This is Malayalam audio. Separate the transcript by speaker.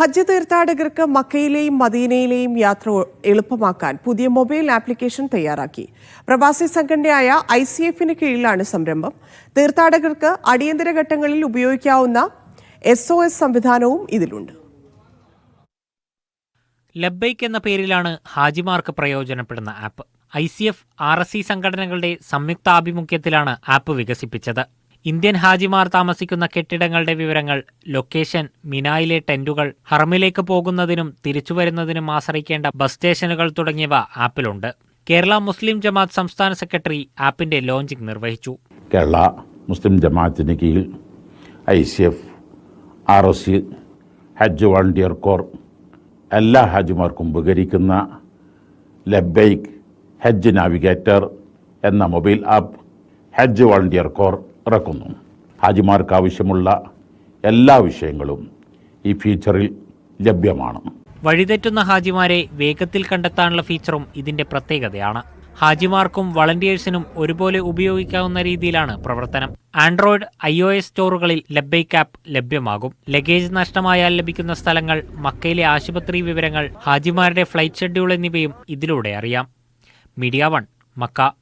Speaker 1: ഹജ്ജ് തീർത്ഥാടകർക്ക് മക്കയിലെയും മദീനയിലെയും യാത്ര എളുപ്പമാക്കാൻ പുതിയ മൊബൈൽ ആപ്ലിക്കേഷൻ തയ്യാറാക്കി. പ്രവാസി സംഘടനയായ ഐ സി എഫിന് കീഴിലാണ് സംരംഭം. തീർത്ഥാടകർക്ക് അടിയന്തര ഘട്ടങ്ങളിൽ ഉപയോഗിക്കാവുന്ന എസ് ഒ എസ് സംവിധാനവും ഇതിലുണ്ട്.
Speaker 2: ലബൈക്ക് എന്ന പേരിലാണ് ഹാജിമാർക്ക് പ്രയോജനപ്പെടുന്ന app. I C F R S C സംഘടനകളുടെ സംയുക്താഭിമുഖ്യത്തിലാണ് ആപ്പ് വികസിപ്പിച്ചത്. ഇന്ത്യൻ ഹാജിമാർ താമസിക്കുന്ന കെട്ടിടങ്ങളുടെ വിവരങ്ങൾ ലൊക്കേഷൻ മിനായിലെ ടെന്റുകൾ ഹർമിലേക്ക് പോകുന്നതിനും തിരിച്ചു വരുന്നതിനും ആശ്രയിക്കേണ്ട ബസ് സ്റ്റേഷനുകൾ തുടങ്ങിയവ ആപ്പിലുണ്ട്. കേരള മുസ്ലിം ജമാഅത്ത് സംസ്ഥാന സെക്രട്ടറി ആപ്പിന്റെ ലോഞ്ചിംഗ് നിർവഹിച്ചു.
Speaker 3: കേരള മുസ്ലിം ജമാഅത്തിന് കീഴിൽ I C F R O C Hajj volunteer core എല്ലാ ഹാജിമാർക്കും ഉപകരിക്കുന്ന ലബൈക്ക് ഹജ്ജ് നാവിഗേറ്റർ എന്ന mobile app Hajj volunteer core ഇറക്കുന്നു ഹാജിമാർക്ക് ആവശ്യമുള്ള എല്ലാ വിഷയങ്ങളും ഈ ഫീച്ചറിൽ ലഭ്യമാണ്.
Speaker 2: വഴിതെറ്റുന്ന ഹാജിമാരെ വേഗത്തിൽ കണ്ടെത്താനുള്ള ഫീച്ചറും ഇതിന്റെ പ്രത്യേകതയാണ്. ഹാജിമാർക്കും വളണ്ടിയേഴ്സിനും ഒരുപോലെ ഉപയോഗിക്കാവുന്ന രീതിയിലാണ് പ്രവർത്തനം. ആൻഡ്രോയിഡ് ഐ ഒ എസ് സ്റ്റോറുകളിൽ ലബൈക്ക് ആപ്പ് ലഭ്യമാകും. ലഗേജ് നഷ്ടമായാൽ ലഭിക്കുന്ന സ്ഥലങ്ങൾ മക്കയിലെ ആശുപത്രി വിവരങ്ങൾ ഹാജിമാരുടെ ഫ്ലൈറ്റ് ഷെഡ്യൂൾ എന്നിവയും ഇതിലൂടെ അറിയാം. Media one Mecca.